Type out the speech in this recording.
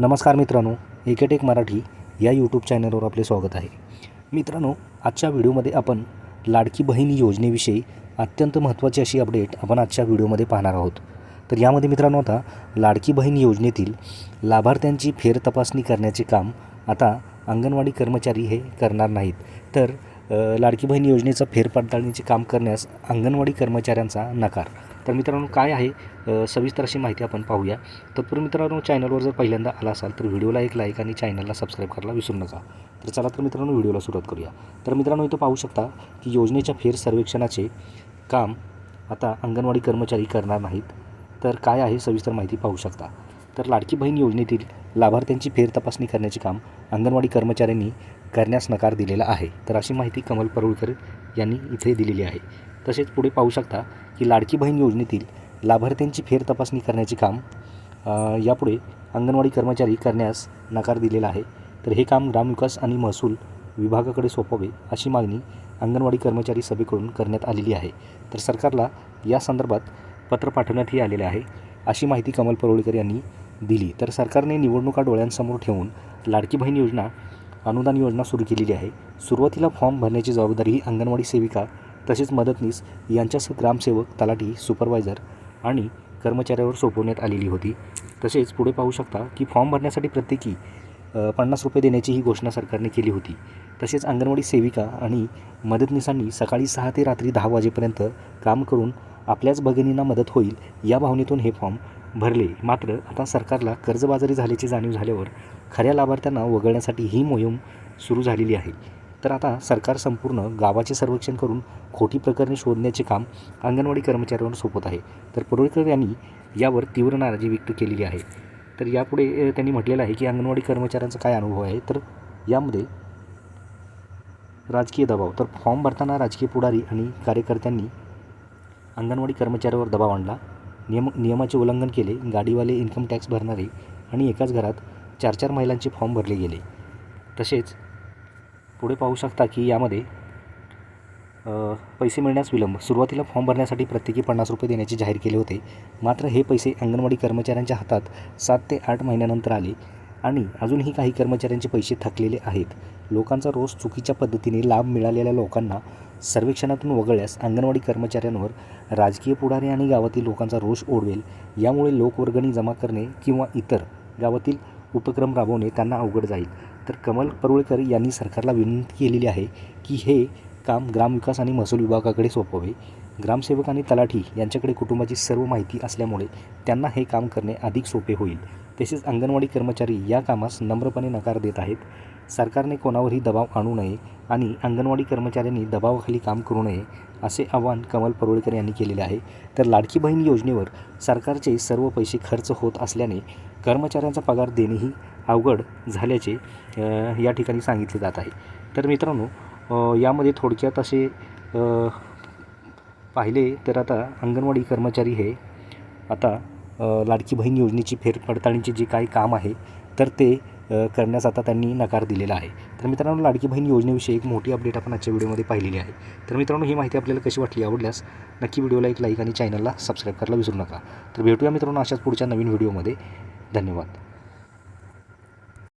नमस्कार मित्रांनो एकेटेक मराठी या यूट्यूब चॅनलवर आपले स्वागत आहे. मित्रांनो आजच्या व्हिडिओमध्ये आपण लाडकी बहीण योजनेविषयी अत्यंत महत्त्वाची अशी अपडेट आपण आजच्या व्हिडिओमध्ये पाहणार आहोत. तर यामध्ये मित्रांनो आता लाडकी बहीण योजनेतील लाभार्थ्यांची फेरतपासणी करण्याचे काम आता अंगणवाडी कर्मचारी हे करणार नाहीत. तर लाडकी बहीण योजनेचं फेरपडताळणीचे काम करण्यास अंगणवाडी कर्मचाऱ्यांचा नकार. तर मित्रांनो काय आहे सविस्तर अशी माहिती आपण पाहूया. तत्पूर्वी मित्रांनो चॅनलवर जर पहिल्यांदा आला असाल तर व्हिडिओला एक लाईक आणि चॅनलला सबस्क्राईब करायला विसरू नका. तर चला तर मित्रांनो व्हिडिओला सुरुवात करूया. तर मित्रांनो इथं पाहू शकता की योजनेच्या फेर सर्वेक्षणाचे काम आता अंगणवाडी कर्मचारी करणार नाहीत. तर काय आहे सविस्तर माहिती पाहू शकता. तर लाडकी बहीण योजनेतील लाभार्थ्यांची फेर तपासणी करण्याचे काम अंगणवाडी कर्मचाऱ्यांनी करण्यास नकार दिलेला आहे. तर अशी माहिती कमल परुळकर यांनी इथे दिलेली आहे. तसेच पुढे पाहू शकता की लाडकी बहीण योजनेतील लाभार्थ्यांची फेर तपासणी करण्याचे काम यापुढे अंगणवाडी कर्मचारी करण्यास नकार दिलेला आहे. तर हे काम ग्रामविकास आणि महसूल विभागाकडे सोपावे अशी मागणी अंगणवाडी कर्मचारी सभेकडून करण्यात आलेली आहे. तर सरकारला या संदर्भात पत्र पाठवण्यातही आलेले आहे अशी माहिती कमल परोळकर यांनी दिली. तर सरकारने निवडणुका डोळ्यांसमोर ठेवून लाडकी बहीण योजना अनुदान योजना सुरू केलेली आहे. सुरुवातीला फॉर्म भरण्याची जबाबदारी ही अंगणवाडी सेविका तसेच मदतनीस यांच्यासह ग्रामसेवक तलाठी सुपरवायझर आणि कर्मचाऱ्यावर सोपवण्यात आलेली होती. तसेच पुढे पाहू शकता की फॉर्म भरण्यासाठी प्रत्येकी पन्नास रुपये देण्याची ही घोषणा सरकारने केली होती. तसेच अंगणवाडी सेविका आणि मदतनीसांनी सकाळी सहा ते रात्री दहा वाजेपर्यंत काम करून आपल्याच भगिनींना मदत होईल या भावनेतून हे फॉर्म भरले. मात्र आता सरकारला कर्जबाजारी झाल्याची जाणीव झाल्यावर खऱ्या लाभार्थ्यांना वगळण्यासाठी ही मोहीम सुरू झालेली आहे. तर आता सरकार संपूर्ण गावाचे सर्वेक्षण करून खोटी प्रकरणे शोधण्याचे काम अंगणवाडी कर्मचाऱ्यांवर सोपत आहे. तर पडोळकर यांनी यावर तीव्र नाराजी व्यक्त केलेली आहे. तर यापुढे त्यांनी म्हटलेलं आहे की अंगणवाडी कर्मचाऱ्यांचा काय अनुभव आहे? तर यामध्ये राजकीय दबाव. तर फॉर्म भरताना राजकीय पुढारी आणि कार्यकर्त्यांनी अंगणवाडी कर्मचाऱ्यावर दबाव आणला. नियम नियमाचे उल्लंघन केले. गाडीवाले इन्कम टॅक्स भरणारे आणि एकाच घरात चार चार महिलांचे फॉर्म भरले गेले. तसेच पुढे पाहू शकता की यामध्ये पैसे मिळण्यास विलंब. सुरुवातीला फॉर्म भरण्यासाठी प्रत्येकी पन्नास रुपये देण्याचे जाहीर केले होते. मात्र हे पैसे अंगणवाडी कर्मचाऱ्यांच्या हातात सात ते आठ महिन्यानंतर आले आणि अजूनही काही कर्मचाऱ्यांचे पैसे थकलेले आहेत. लोकांचा रोज चुकीच्या पद्धतीने लाभ मिळालेल्या लोकांना सर्वेक्षणातून वगळल्यास अंगणवाडी कर्मचाऱ्यांवर राजकीय पुढारी आणि गावातील लोकांचा रोष ओढवेल. यामुळे लोकवर्गणी जमा करणे किंवा इतर गावातील उपक्रम राबवणे त्यांना अवघड जाईल. तर कमल परुळेकर यांनी सरकारला विनंती केलेली आहे की हे काम ग्रामविकास आणि महसूल विभागाकडे सोपवावे. ग्रामसेवक आणि तलाठी यांच्याकडे कुटुंबाची सर्व माहिती असल्यामुळे त्यांना हे काम करणे अधिक सोपे होईल. तसेच अंगणवाडी कर्मचारी या कामास नम्रपणे नकार देत आहेत. सरकारने कोणावरही दबाव आणू नये आणि अंगणवाडी कर्मचाऱ्यांनी दबावाखाली काम करू नये असे आवाहन कमल परुळकर यांनी केलेले आहे. तर लाडकी बहीण योजनेवर सरकारचे सर्व पैसे खर्च होत असल्याने कर्मचाऱ्यांचा पगार देणेही अवघड झाल्याचे या ठिकाणी सांगितले जात आहे. तर मित्रांनो यामध्ये थोडक्यात असे पाहिले तर आता अंगणवाडी कर्मचारी हे आता लाडकी बहीण योजनेची फेरपडताळणीचे जे काही काम आहे तर ते करण्यास आता त्यांनी नकार दिलेला आहे. तर मित्रांनो लाडकी बहीण योजनेविषयी एक मोठी अपडेट आपण आजच्या व्हिडिओमध्ये पाहिलेली आहे. तर मित्रांनो ही माहिती आपल्याला कशी वाटली आवडल्यास नक्की व्हिडिओला एक लाईक आणि चॅनलला सबस्क्राईब करायला विसरू नका. तर भेटूया मित्रांनो अशाच पुढच्या नवीन व्हिडिओमध्ये. धन्यवाद.